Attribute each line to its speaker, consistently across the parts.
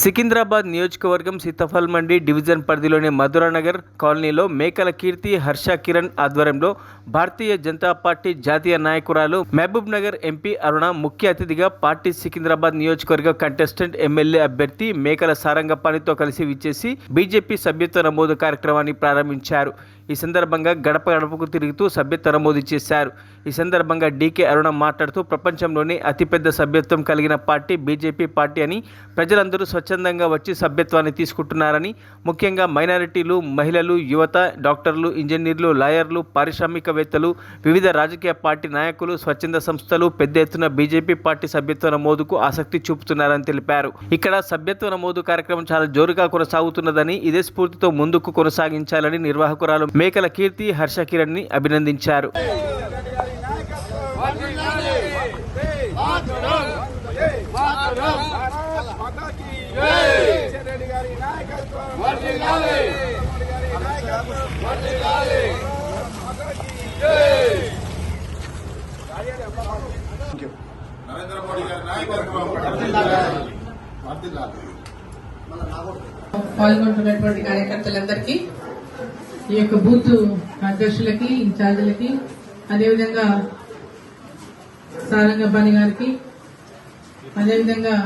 Speaker 1: సికింద్రాబాద్ నియోజకవర్గం సీతాఫల్ మండి డివిజన్ పరిధిలోని మధురానగర్ కాలనీలో మేకల కీర్తి హర్ష కిరణ్ ఆధ్వర్యంలో భారతీయ జనతా పార్టీ జాతీయ నాయకురాలు మహబూబ్ నగర్ ఎంపీ అరుణ ముఖ్య అతిథిగా పార్టీ సికింద్రాబాద్ నియోజకవర్గ కంటెస్టెంట్ ఎమ్మెల్యే అభ్యర్థి మేకల సారంగపాణితో కలిసి విచ్చేసి బీజేపీ సభ్యత్వ నమోదు కార్యక్రమాన్ని ప్రారంభించారు. ఈ సందర్భంగా గడప గడపకు తిరుగుతూ సభ్యత్వ నమోదు చేశారు. ఈ సందర్భంగా డీకే అరుణ మాట్లాడుతూ ప్రపంచంలోనే అతిపెద్ద సభ్యత్వం కలిగిన పార్టీ బీజేపీ పార్టీ అని ప్రజలందరూ స్వచ్ఛందంగా వచ్చి సభ్యత్వాన్ని తీసుకుంటున్నారని ముఖ్యంగా మైనారిటీలు మహిళలు యువత డాక్టర్లు ఇంజనీర్లు లాయర్లు పారిశ్రామికవేత్తలు వివిధ రాజకీయ పార్టీ నాయకులు స్వచ్ఛంద సంస్థలు పెద్ద ఎత్తున బీజేపీ పార్టీ సభ్యత్వ నమోదుకు ఆసక్తి చూపుతున్నారని తెలిపారు. ఇక్కడ సభ్యత్వ నమోదు కార్యక్రమం చాలా జోరుగా కొనసాగుతున్నదని ఇదే స్ఫూర్తితో ముందుకు కొనసాగించాలని నిర్వాహకురాలు మేకల కీర్తి హర్ష కిరణ్ని అభినందించారు.
Speaker 2: నరేంద్ర మోడీ గారి నాయకత్వం
Speaker 3: పాల్గొంటున్నటువంటి కార్యకర్తలందరికీ ఈ యొక్క బూత్ అధ్యక్షులకి ఇన్ఛార్జీలకి అదేవిధంగా సారంగపాణి గారికి అదేవిధంగా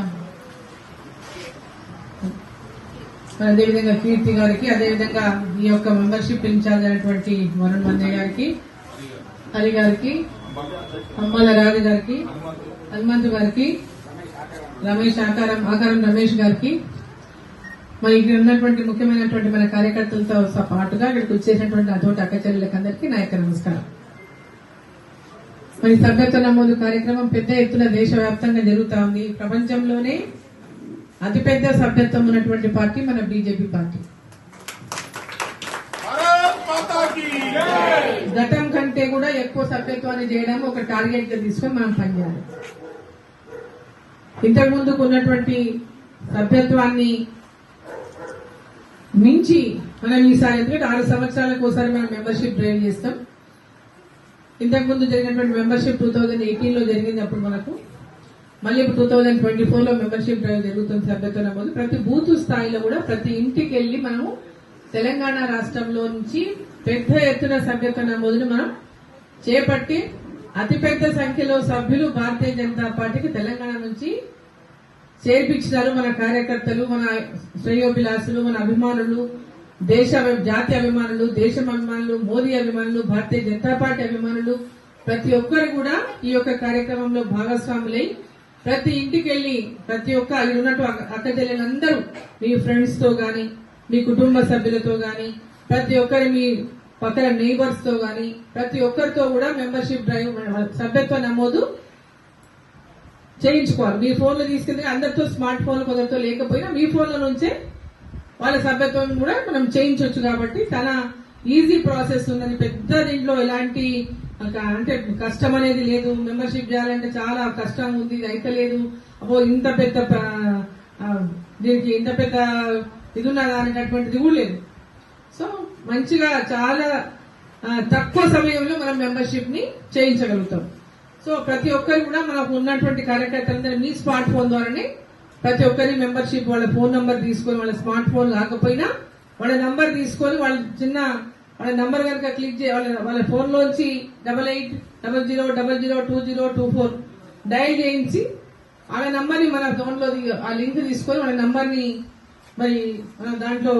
Speaker 3: అదేవిధంగా కీర్తి గారికి అదేవిధంగా ఈ యొక్క మెంబర్షిప్ ఇన్ఛార్జ్ అయినటువంటి వరుణ్ మందే గారికి హరి గారికి అమ్మాల రాజు గారికి హనుమంతు గారికి రమేష్ ఆకారం ఆకారం రమేష్ గారికి. మరి ఇక్కడ ఉన్నటువంటి ముఖ్యమైనటువంటి మన కార్యకర్తలతో పాటుగా ఇక్కడికి వచ్చేసినటువంటి అటువంటి అక్కచెల్లెలకు అందరికీ నా యొక్క నమస్కారం. మరి సభ్యత్వ నమోదు కార్యక్రమం పెద్ద ఎత్తున దేశవ్యాప్తంగా జరుగుతా ఉంది. ప్రపంచంలోనే అతిపెద్ద సభ్యత్వం ఉన్నటువంటి పార్టీ మన బీజేపీ పార్టీ. గతం కంటే కూడా ఎక్కువ సభ్యత్వాన్ని చేయడం ఒక టార్గెట్గా తీసుకొని మనం పనిచేయాలి. ఇంతకు ముందుకు ఉన్నటువంటి సభ్యత్వాన్ని మించి మనం ఈసారి ఎందుకంటే ఆరు సంవత్సరాలకు ఒకసారి మనం మెంబర్షిప్ డ్రైవ్ చేస్తాం. ఇంతకు ముందు జరిగినటువంటి మెంబర్షిప్ టూ థౌజండ్ ఎయిటీన్లో జరిగింది అప్పుడు మనకు మళ్ళీ ఇప్పుడు టూ థౌజండ్ ట్వంటీ ఫోర్లో మెంబర్షిప్ డ్రైవ్ జరుగుతుంది సభ్యత్వ నమోదు ప్రతి బూత్ స్థాయిలో కూడా ప్రతి ఇంటికి వెళ్ళి మనము తెలంగాణ రాష్ట్రంలో నుంచి పెద్ద ఎత్తున సభ్యత్వ నమోదును మనం చేపట్టి అతిపెద్ద సంఖ్యలో సభ్యులు భారతీయ జనతా పార్టీకి తెలంగాణ నుంచి చేర్పించినారు మన కార్యకర్తలు మన శ్రేయోభిలాసులు మన అభిమానులు దేశ జాతి జాతీయ అభిమానులు దేశం అభిమానులు మోదీ అభిమానులు భారతీయ జనతా పార్టీ అభిమానులు ప్రతి ఒక్కరు కూడా ఈ యొక్క కార్యక్రమంలో భాగస్వాములై ప్రతి ఇంటికి వెళ్ళి ప్రతి ఒక్క ఇక్కడ ఉన్నట్టు అక్క చెల్లెలందరూ మీ ఫ్రెండ్స్తో గాని మీ కుటుంబ సభ్యులతో గాని ప్రతి ఒక్కరి మీ పక్కన నైబర్స్తో గాని ప్రతి ఒక్కరితో కూడా మెంబర్షిప్ డ్రైవ్ సభ్యత్వ నమోదు చేయించుకోవాలి. మీ ఫోన్లో తీసుకెళ్తే అందరితో స్మార్ట్ ఫోన్ కొందరితో లేకపోయినా మీ ఫోన్ల నుంచే వాళ్ళ సభ్యత్వం కూడా మనం చేయించవచ్చు కాబట్టి చాలా ఈజీ ప్రాసెస్ ఉందని పెద్ద దీంట్లో ఎలాంటి అంటే కష్టం అనేది లేదు. మెంబర్షిప్ చేయాలంటే చాలా కష్టం ఉంది ఇది అయితే లేదు. అబ్బో ఇంత పెద్ద దీనికి ఇంత పెద్ద ఇది ఉన్నదా అనేటటువంటిది కూడా లేదు. సో మంచిగా చాలా తక్కువ సమయంలో మనం మెంబర్షిప్ని చేయించగలుగుతాం. సో ప్రతి ఒక్కరు కూడా మనకు ఉన్నటువంటి కార్యకర్తలందరూ మీ స్మార్ట్ ఫోన్ ద్వారానే ప్రతి ఒక్కరి మెంబర్షిప్ వాళ్ళ ఫోన్ నంబర్ తీసుకొని వాళ్ళ స్మార్ట్ ఫోన్ కాకపోయినా వాళ్ళ నంబర్ తీసుకొని వాళ్ళ చిన్న వాళ్ళ నంబర్ కనుక క్లిక్ చేయాలి వాళ్ళ ఫోన్లోంచి double eight double zero double zero two zero two four dial చేయించి వాళ్ళ నంబర్ని మన అకౌంట్లో ఆ లింక్ తీసుకొని వాళ్ళ నంబర్ని మరి మన దాంట్లో